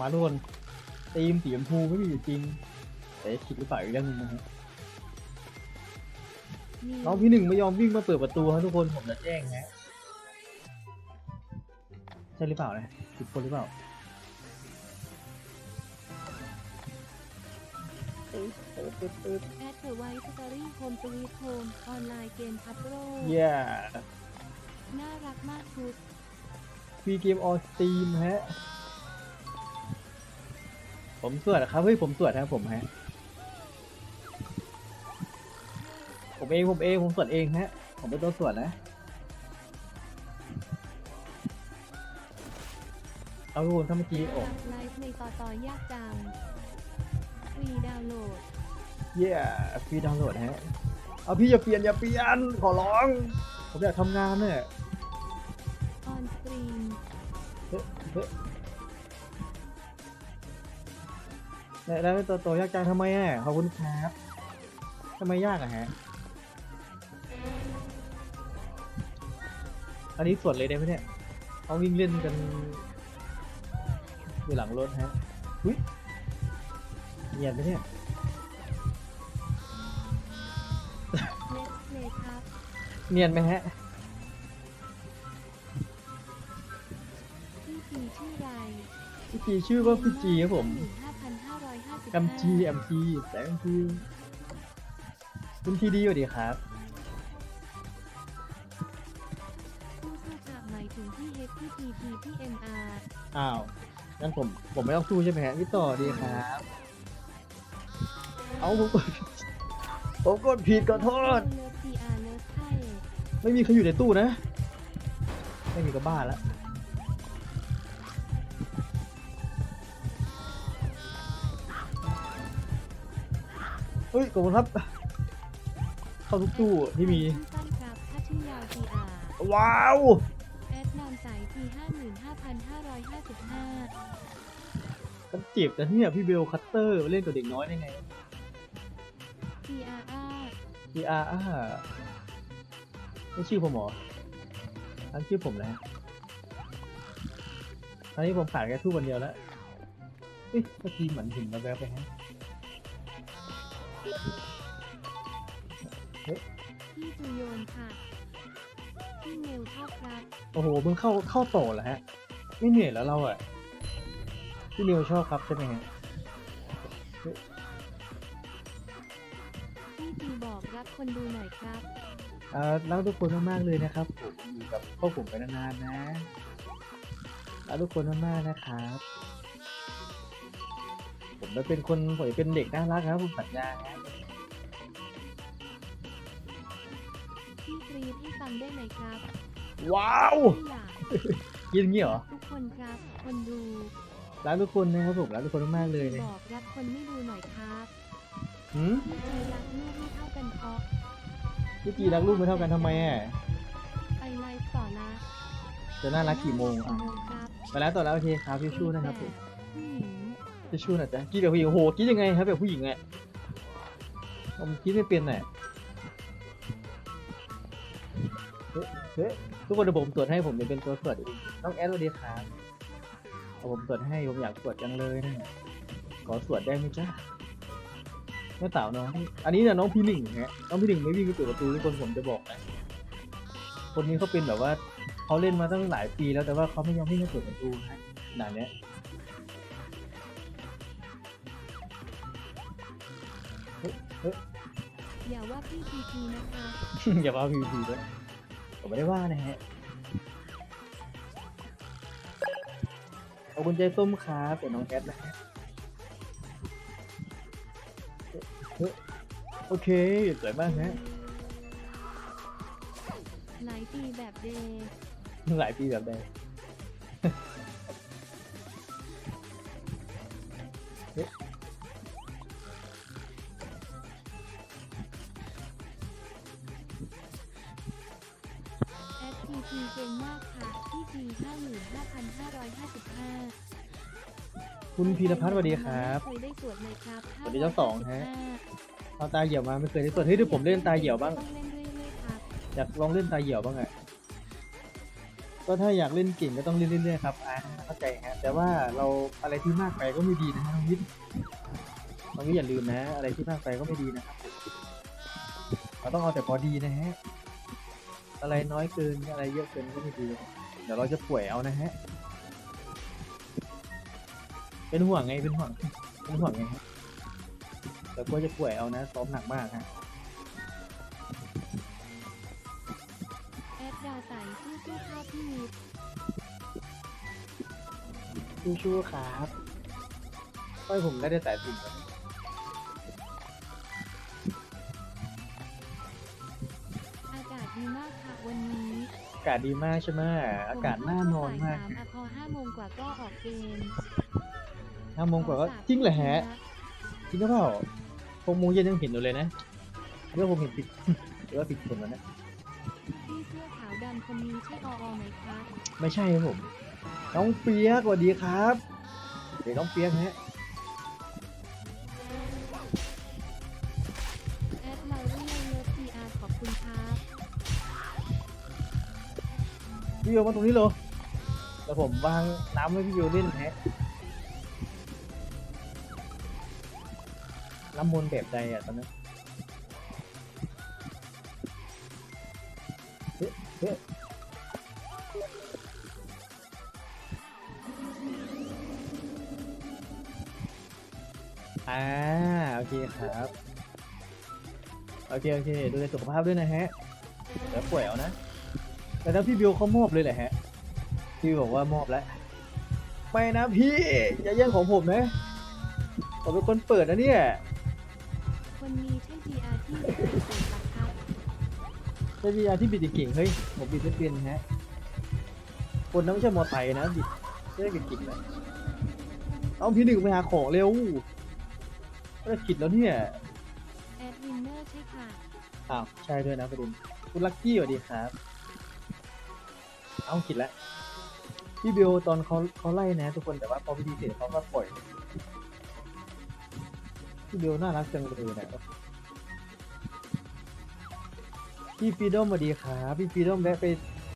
มาทุกคนตีมสีชมพูไม่มีอยู่จริงแต่คิดหรือเปล่าอีกเรื่องหนึงนะฮะมีน้องพี่หนึ่งไม่ยอมวิ่งมาเปิดประตูฮะทุกคนผมจะแจ้งฮะใช่หรือเปล่านะผิดคนหรือเปล่าแอดเธอไว้สตอรี่โฮมสวีทโฮมออนไลน์เกมพับโรเย้น่ารักมากชุดฟีเกมออสตีมฮะ ผมสวดอะครับเฮ้ยผมสวดครับผมฮะผมเองผมเองผมสวดเองฮะผมเป็นตัวสวดนะเอาทุกคนถ้าเมื่อกี้โอ้ ไลฟ์ในต่อต่อยากจังฟรีดาวน์โหลด เย้ฟรีดาวน์โหลดฮะ เอาพี่อย่าเปลี่ยนอย่าเปลี่ยน ขอร้อง ผมอยากทำงานเนี่ยออนสตรีม เฮ้ยเฮ้ย แล้วแล้วตัวโตยากจังทำไมอะขอบคุณครับทำไมยากอะฮะ อันนี้สวดเลยได้ไหมเนี่ยเขาวิ่งเล่นกัน อยู่หลังรถฮะอุ้ยเนียนไหมเนี่ย เลสเพลย์ครับ เนียนไหมฮะ พี่พีชื่อไรพี่จีชื่อว่าพี่จีครับผมห้าพันห้าร้อย ห้าสิบแอมจีแอมจีแต่แอมจีคุณทีดีสวัสดีครับ ผู้สู้ค่ะหมายถึงพี่เฮดพี่พีพีพี่เอ็มอาร์อ้าวงั้นผม ผมไม่ต้องสู้ใช่ไหมฮะพี่ต่อดีครับ เอาผมกดผมกดผิดขอโทษ เลิฟพีอาร์เลิฟไทย ไม่มีใครอยู่ในตู้นะ ไม่มีก็บ้าแล้ว เฮ้ยขอบคุณครับ เข้าทุกตู้ที่มีชื่อสั้นครับถ้าชื่อยาวพีอาร์ว้าว แอดนามสายพีห้าหมื่นห้าพันห้าร้อยห้าสิบห้ามันเจ็บแต่เนี่ยพี่เบลคัตเตอร์เล่นกับเด็กน้อยได้ไงพีอาร์อาร์พีอาร์อ่าไม่ชื่อผมเหรออันชื่อผมนะตอนนี้ผมขาดแค่ทู่วันเดียวแล้วเฮ้ยเมื่อกี้เหมือนเห็นมาแวบไปฮะ พี่จูโยนค่ะ พี่เมลชอบครับ โอ้โหมึงเข้าเข้าต่อเหรอฮะ ไม่เหนื่อยแล้วเราอะ พี่นิวชอบครับใช่ไหมฮะพี่พีบอกรักคนดูหน่อยครับ เอ่อรักทุกคนมากๆเลยนะครับผมอยู่กับพวกผมไปนานๆนะรักทุกคนมากๆนะครับ ผมจะเป็นคนผมจะเป็นเด็กน่ารักครับผมสัญญาครับ พี่กรีดให้ฟังได้ไหมครับว้าวพี่อยากยินอย่างงี้เหรอทุกคนครับ คนดูรักทุกคนนะครับผมรักทุกคนมากๆเลยเลยบอกรักคนไม่ดูหน่อยครับหืมพี่จีรักลูกไม่เท่ากันเพราะพี่จีรักลูกไม่เท่ากันทำไมอะไปไลฟ์ต่อละจะน่ารักกี่โมงกี่อะโมงครับไปแล้วต่อแล้วโอเคครับพี่ชู้นะครับผมผู้หญิงพี่ชู้นะจ๊ะคิดแบบผู้หญิงโอ้โหคิดยังไงครับแบบผู้หญิงอะผมคิดไม่เป็นอะ เฮ้ยเฮ้ยทุกคนเดี๋ยวผมตรวจให้ผมจะเป็นตัวตรวจเองน้องแอดสวัสดีครับเอาผมตรวจให้ผมอยากตรวจจังเลยนะขอตรวจได้ไหมจ๊ะแม่สาวน้อง อันนี้เนี่ยน้องพี่หนึ่งฮะน้องพี่หนึ่งไม่วิ่งไปเปิดประตูทุกคนผมจะบอกนะคนนี้เขาเป็นแบบว่าเขาเล่นมาตั้งหลายปีแล้วแต่ว่าเขาไม่ยอมวิ่งไปเปิดประตูนะขนาดเนี้ยอย่าว่าพี่พีพีนะคะอย่าว่าพีพีด้วย ผมไม่ได้ว่านะฮะขอบคุณใจส้มครับเป็นน้องแคทนะฮะเฮ้ยโอเคสวยมากฮะหลายปีแบบเดย์หลายปีแบบใดแอดพีพีเก่งมากค่ะพี่พีห้าหมื่นห้าพันห้าร้อยห้าสิบห้าคุณพีรพัฒน์สวัสดีครับเคยได้ตรวจเลยครับสวัสดีเจ้าสองฮะเอาตาเหี่ยวมาไม่เคยได้ตรวจเฮ้ยเดี๋ยวผมเล่นตาเหี่ยวบ้างต้องเล่นเรื่อยๆครับอยากลองเล่นตาเหี่ยวบ้างอะก็ถ้าอยากเล่นเก่งก็ต้องเล่นเรื่อยๆครับอ่าเข้าใจฮะแต่ว่าเราอะไรที่มากไปก็ไม่ดีนะน้องวิทย์น้องวิทย์อย่าลืมนะ อะไรที่มากไปก็ไม่ดีนะครับเราต้องเอาแต่พอดีนะฮะ อะไรน้อยเกินอะไรเยอะเกินก็ไม่ดีเดี๋ยวเราจะป่วยเอานะฮะ เป็นห่วงไงเป็นห่วงเป็นห่วงไงฮะแต่กลัวจะป่วยเอานะซ้อมหนักมากฮะแอดดาใสสู้สู้ๆครับพี่วิทย์ชู้ๆครับค่อยผมได้ได้แต่สิ่ง ดีมากค่ะวันนี้อากาศดีมากใช่ไหมอากาศน่านอนมากผมเข้าสายสามอะพอห้าโมงกว่าก็ออกเกมห้าโมงกว่าก็จริงเหรอฮะจริงหรือเปล่าหกโมงเย็นยังเห็นอยู่เลยนะเรื่องผมเห็นผิด หรือว่าผิดคนวะเนะพี่เสื้อขาวดำคนนี้ใช่ออไหมคะไม่ใช่ครับผม น้องเปียกสวัสดีครับเดี๋ยวน้องเปียกฮะ พี่โยมาตรงนี้เลยแล้วผมวางน้ำให้พี่โยเล่นแฮะน้ำมนต์แบบใดอะตอนนั้นเฮ้เฮ้อ่าโอเคครับ โอเค โอเค ดูแลสุขภาพด้วยนะฮะเดี๋ยวป่วยเอานะ แต่ถ้าพี่บิวเขามอบเลยแหละฮะ พี่บอกว่ามอบแล้ว ไม่นะพี่อย่าแย่งของผมนะ ผมเป็นคนเปิดนะเนี่ย คนนี้ใช่พีอาร์ที่เปิดเปิดหลักครับใช่พี่อาที่บิดเก่งๆเฮ้ย ผมบิดไม่เป็นฮะ คนนั้นไม่ใช่มอไซค์นะบิดไม่ได้บิดเก่งนะเอาพี่หนึ่งไปหาของเร็วก็จะกิดแล้วเนี่ย แอดวินเนอร์ใช่ค่ะ อ้าว ใช่ด้วยนะประเด็นคุณลักกี้สวัสดีครับ เอาคิดแล้วพี่เบลตอนเขาเขาไล่นะทุกคนแต่ว่าพอพิธีเสร็จเขาก็ปล่อยพี่เบลน่ารักจังเลยนะพี่ฟีดอมสวัสดีครับพี่ฟีดอมแวะไป